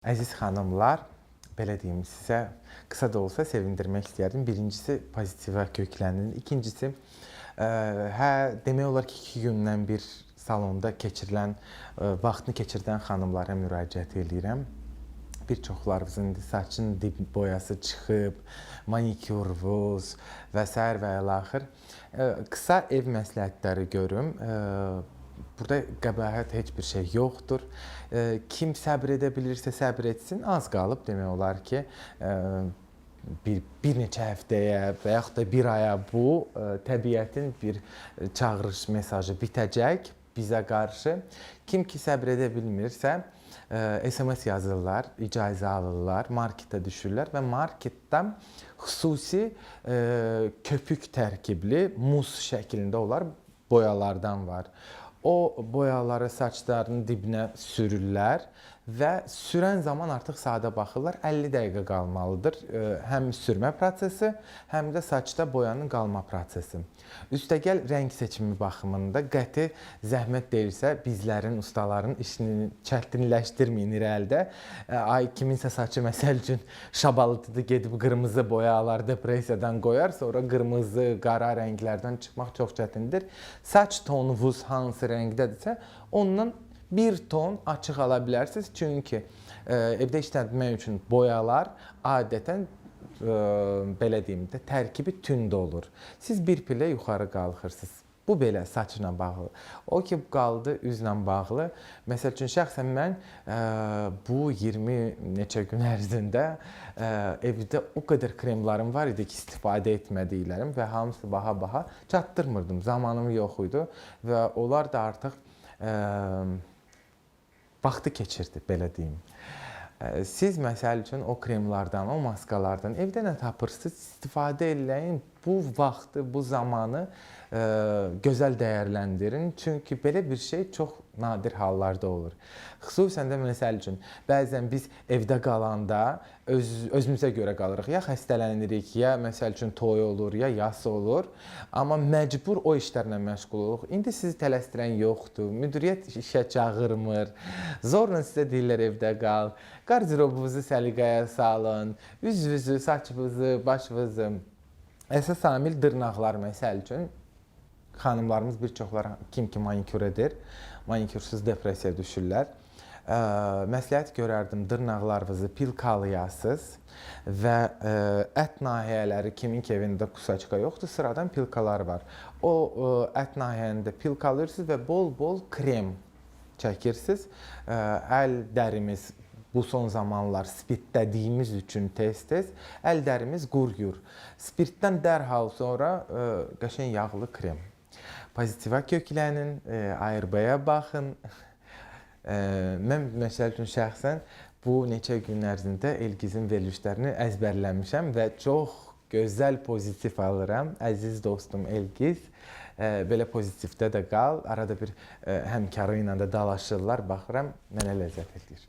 Əziz xanımlar, belə deyim sizə qısa da olsa sevindirmək istəyərdim. Birincisi pozitivə köklənin. İkincisi, ə, hə demək olar ki, 2 gündən bir salonda keçirilən ə, vaxtını keçirdən xanımlara müraciət eləyirəm. Bir çoxlarınızın saçın dib boyası çıxıb, manikyurvuz və s. və ilaxır. Ə, Qısa ev məsləhətləri görüm. Burada qəbahət heç bir şey yoxdur. Ə, Kim səbr edə bilirsə səbr etsin. Az qalıb demək olar ki, ə, bir bir neçə həftəyə və yaxud da bir aya bu ə, təbiətin bir çağırış mesajı bitəcək bizə qarşı. Kim ki səbr edə bilmirsə, SMS yazırlar, icazə alırlar, marketə düşürlər və marketdən xüsusi ə, köpük tərkibli muz şəklində olar boyalardan var. O boyaları saçlarının dibinə sürürlər və sürən zaman artıq sadə baxırlar. 50 dəqiqə qalmalıdır. Ə, Həm sürmə prosesi, həm də saçda boyanın qalma prosesi. Üstəgəl rəng seçimi baxımında qəti zəhmət deyilsə bizlərin, ustaların işini çətinləşdirməyin irəlidə. Ə, Ay kiminsə saçı məsəl üçün şabalıtıdır, gedib qırmızı boyalar depressiyadan qoyar, sonra qırmızı, qara rənglərdən çıxmaq çox çətindir. Saç tonunuz hansı rəngdədirsə, ondan bir ton açıq ala bilərsiniz. Çünki ə, evdə işlətmək üçün boyalar adətən ə, belə deyim də tərkibi tünd olur. Siz bir pillə yuxarı qalxırsınız. Bu belə saçla bağlı. O ki qaldı üzlə bağlı. Məsəl üçün şəxsən mən ə, bu 20 neçə gün ərzində ə, evdə o qədər kremlarım var idi ki, istifadə etmədiklərim və hamısı baha-baha çatdırmırdım. Zamanım yox idi və onlar da artıq ə, vaxtı keçirdi, belə deyim. Siz məsəl üçün o kremlardan, o maskalardan evdə nə tapırsınız, istifadə eləyin. Bu vaxtı, bu zamanı ə, gözəl dəyərləndirin. Çünki belə bir şey çox nadir hallarda olur. Xüsusən də məsəl üçün bəzən biz evdə qalanda öz özümüzə görə qalırıq. Ya xəstələnirik, ya məsəl üçün toy olur, ya yas olur. Amma məcbur o işlərlə məşğul oluruq. İndi sizi tələsdirən yoxdur. Müdiriyyət işə çağırmır. Zorla sizə deyirlər evdə qal. Qardırobunuzu səliqəyə salın. Üzünüzü, saçınızı, başınızı Əsas amil dırnaqlar məsəl üçün xanımlarımız bir çoxları kim ki manikyur edir, manikyursuz depressiyaya düşürlər. Ə, məsləhət görərdim dırnaqlarınızı pilkalayasınız və ə, ət nahiyələri kimin ki evində kusaçka yoxdur, sıradan pilkalar var. O ə, ət nahiyəsində pilkalayırsınız və bol-bol krem çəkirsiniz. Əl dərimiz bu son zamanlar spirtlədiyimiz üçün tez-tez əl dərimiz quruyur. Spirtdən dərhal sonra ə, qəşəng yağlı krem. Pozitivə köklənin, ə, ARB-yə baxın. Ə, Mən məsəl üçün bu neçə gün ərzində Elgizin verilişlərini əzbərləmişəm və çox gözəl pozitiv alıram. Əziz dostum Elgiz, ə, belə pozitivdə də qal. Arada bir ə, həmkarı ilə də dalaşırlar, baxıram, mənə ləzzət eləyir.